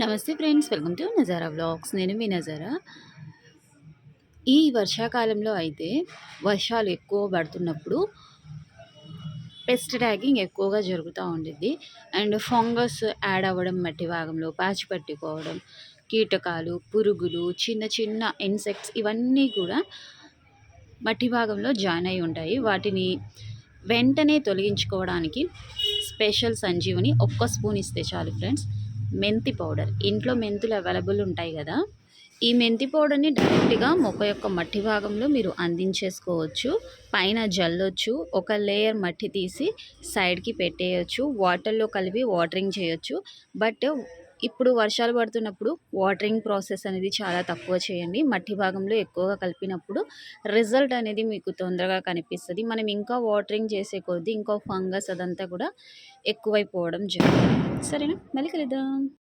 నమస్తే friends welcome to Nazara vlogs. నేను మీ నజారా. ఈ వర్షాకాలంలో అయితే వర్షాలు ఎక్కువ పడుతున్నప్పుడు పెస్ట్ ట్యాగింగ్ ఎక్కువగా జరుగుతూ ఉండిద్ది. అండ్ ఫంగస్ యాడ్ అవ్వడం మట్టి భాగంలో పాచి పట్టుకోవడం కీటకాలు పురుగులు చిన్న చిన్న ఇన్సెక్ట్స్ ఇవన్నీ కూడా మట్టి భాగంలో జాయిన్ అయి ఉంటాయి. వాటిని వెంటనే తొలగించుకోవడానికి స్పెషల్ సంజీవని ఒక్క స్పూన్ ఇస్తే చాలు ఫ్రెండ్స్. మెంతి పౌడర్. ఇంట్లో మెంతులు అవైలబుల్ ఉంటాయి కదా. ఈ మెంతి పౌడర్ని డైరెక్ట్గా మొక్క యొక్క మట్టి భాగంలో మీరు అందించేసుకోవచ్చు. పైన జల్లొచ్చు. ఒక లేయర్ మట్టి తీసి సైడ్కి పెట్టేయచ్చు. వాటర్లో కలిపి వాటరింగ్ చేయొచ్చు. బట్ ఇప్పుడు వర్షాలు పడుతున్నప్పుడు వాటరింగ్ ప్రాసెస్ అనేది చాలా తక్కువ చేయండి. మట్టి భాగంలో ఎక్కువగా కలిపినప్పుడు రిజల్ట్ అనేది మీకు తొందరగా కనిపిస్తుంది. మనం ఇంకా వాటరింగ్ చేసే కొద్దీ ఇంకా ఫంగస్ అదంతా కూడా ఎక్కువైపోవడం జరుగుతుంది. సరేనా? మళ్ళీ కలుద్దాం.